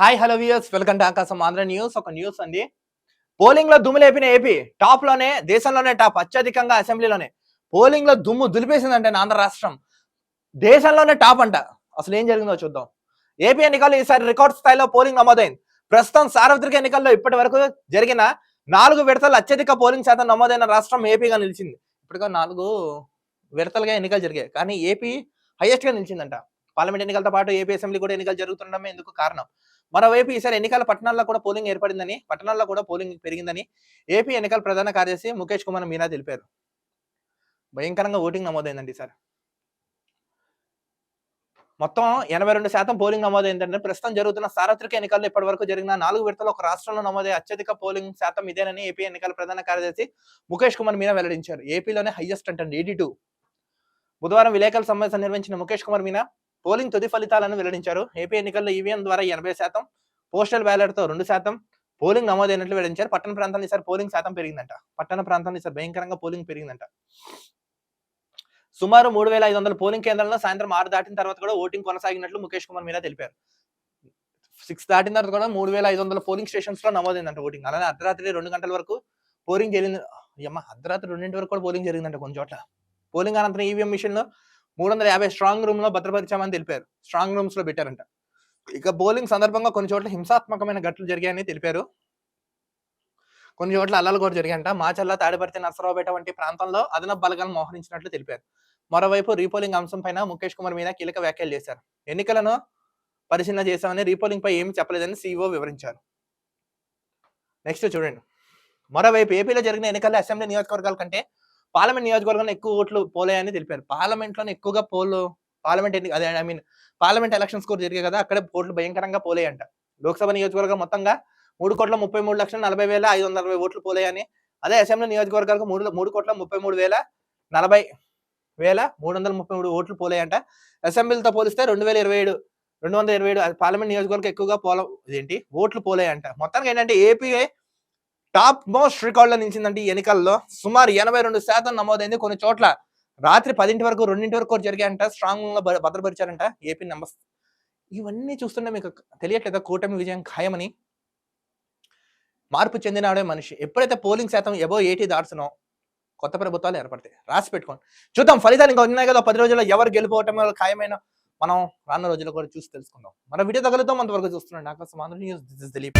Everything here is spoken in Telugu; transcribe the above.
Hi hello viewers welcome to Aakasam Andhra news ఒక న్యూస్ అండి. పోలింగ్లో దుమ్ము లేపిన ఏపీ టాప్లోనే దేశంలోనే టాప్ అత్యధికంగా అసెంబ్లీలోనే పోలింగ్లో దుమ్ము దులిపేసిందంటే ఆంధ్ర రాష్ట్రం. దేశంలోనే టాప్ అంట. అసలు ఏం జరిగిందో చూద్దాం. ఏపీ ఎన్నికల్లో ఈసారి రికార్డ్ స్థాయిలో పోలింగ్ నమోదైంది. ప్రస్తుతం సార్వత్రిక ఎన్నికల్లో ఇప్పటి వరకు జరిగిన నాలుగు విడతలు అత్యధిక పోలింగ్ శాతం నమోదైన రాష్ట్రం ఏపీగా నిలిచింది. ఇప్పటిగా నాలుగు విడతలుగా ఎన్నికలు జరిగాయి. కానీ ఏపీ హైయెస్ట్గా నిలిచిందంట. పార్లమెంట్ ఎన్నికలతో పాటు ఏపీ అసెంబ్లీ కూడా ఎన్నికలు జరుగుతుండడమే ఎందుకు కారణం. మరోవైపు ఈసారి ఎన్నికల పట్టణాల్లో కూడా పోలింగ్ ఏర్పడిందని పట్టణాల్లో కూడా పోలింగ్ పెరిగిందని ఏపీ ఎన్నికల ప్రధాన కార్యదర్శి ముఖేష్ కుమార్ మీనా తెలిపారు. భయంకరంగా ఓటింగ్ నమోదైందండి సార్ మొత్తం ఎనభై రెండు శాతం పోలింగ్ నమోదైందంటే ప్రస్తుతం జరుగుతున్న సార్వత్రిక ఎన్నికల్లో ఇప్పటి వరకు జరిగిన నాలుగు విడతలు ఒక రాష్ట్రంలో నమోదయ్యే అత్యధిక పోలింగ్ శాతం ఇదేనని ఏపీ ఎన్నికల ప్రధాన కార్యదర్శి ముఖేష్ కుమార్ మీనా వెల్లడించారు. ఏపీలోనే హైయెస్ట్ అంటండి. Eighty two. బుధవారం విలేకరుల సమావేశం నిర్వహించిన ముఖేష్ కుమార్ మీనా పోలింగ్ తుది ఫలితాలను వెల్లడించారు. ఏపీ ఎన్నికల్లో ఈవీఎం ద్వారా ఎనభై శాతం పోస్టల్ బ్యాలెట్తో రెండు శాతం పోలింగ్ నమోదైనట్లు వెల్లడించారు. పట్టణ ప్రాంతాన్ని సార్ పోలింగ్ శాతం పెరిగిందంట. పట్టణ ప్రాంతాన్ని సార్ భయంకరంగా పోలింగ్ పెరిగిందంట. సుమారు మూడు వేల ఐదు వందల పోలింగ్ కేంద్రాల్లో సాయంత్రం ఆరు దాటిన తర్వాత కూడా ఓటింగ్ కొనసాగినట్లు ముఖేష్ కుమార్ మీనా తెలిపారు. సిక్స్ దాటిన తర్వాత కూడా మూడు వేల ఐదు వందల పోలింగ్ స్టేషన్స్లో నమోదైందంట ఓటింగ్. అలానే అర్ధరాత్రి రెండు గంటల వరకు పోలింగ్ జరిగింది. అమ్మ అర్ధరాత్రి రెండింటి వరకు కూడా పోలింగ్ జరిగిందంట కొన్ని చోట్ల. పోలింగ్ అనంతరం ఈవీఎం మిషన్లో మూడు వందల యాభై స్ట్రాంగ్ రూమ్లో భద్రపరిచామని తెలిపారు. స్ట్రాంగ్ రూమ్స్లో పెట్టారంట. ఇక బౌలింగ్ సందర్భంగా కొన్ని చోట్ల హింసాత్మకమైన ఘటనలు జరిగాయని తెలిపారు. కొన్ని చోట్ల అల్లలు కూడా జరిగాయంట. మాచల్ల తాడిపర్తి నర్సరావుపేట వంటి ప్రాంతంలో అదనపు బలగాలను మోహరించినట్లు తెలిపారు. మరోవైపు రీపోలింగ్ అంశం పైన ముఖేష్ కుమార్ మీద కీలక వ్యాఖ్యలు చేశారు. ఎన్నికలను పరిశీలన చేశామని రీపోలింగ్ పై ఏమీ చెప్పలేదని సీఈఓ వివరించారు. నెక్స్ట్ చూడండి. మరోవైపు ఏపీలో జరిగిన ఎన్నికల్లో అసెంబ్లీ నియోజకవర్గాల కంటే పార్లమెంట్ నియోజకవర్గంలో ఎక్కువ ఓట్లు పోలేయని తెలిపారు. పార్లమెంట్లోనే ఎక్కువగా పోలు పార్లమెంట్ ఎన్ని అదే ఐ మీన్ పార్లమెంట్ ఎలక్షన్స్ కూడా జరిగాయి కదా అక్కడే ఓట్లు భయంకరంగా పోలేయంట. లోక్సభ నియోజకవర్గం మొత్తంగా మూడు కోట్ల ముప్పై మూడు లక్షల నలభై వేల ఐదు వందల అరవై ఓట్లు పోలేయని అదే అసెంబ్లీ నియోజకవర్గాలకు మూడు మూడు కోట్ల ముప్పై మూడు వేల నలభై వేల మూడు వందల ముప్పై మూడు ఓట్లు పోలేయంట. అసెంబ్లీతో పోలిస్తే రెండు వేల ఇరవై ఏడు రెండు వందల ఇరవై ఏడు పార్లమెంట్ నియోజకవర్గం ఎక్కువగా పోల ఇదేంటి? ఓట్లు పోలేయంట. మొత్తానికి ఏంటంటే ఏపీ టాప్ మోస్ట్ రికార్డులో నిలిచిందంటే ఈ ఎన్నికల్లో. సుమారు ఎనభై రెండు శాతం నమోదైంది కొన్ని చోట్ల. రాత్రి పదింటి వరకు రెండింటి వరకు జరిగాయంట. స్ట్రాంగ్ భద్రపరిచారంట ఏపీ నెంబర్స్. ఇవన్నీ చూస్తుంటే మీకు తెలియట్లేదా? కూటమి విజయం ఖాయమని. మార్పు చెందినాడే మనిషి. ఎప్పుడైతే పోలింగ్ శాతం ఎబో ఎయిటీ దాటునో కొత్త ప్రభుత్వాలు ఏర్పడతాయి. రాసి పెట్టుకోండి. చూద్దాం ఫలితాలు ఇంకా ఉన్నాయి కదా. పది రోజుల్లో ఎవరు గెలిపోవటం ఖాయమైన మనం రానున్న రోజుల్లో కూడా చూసి తెలుసుకుందాం. మన వీడియో తగలుతాం. అంతవరకు చూస్తున్నాం నాకు న్యూస్. This is Dilip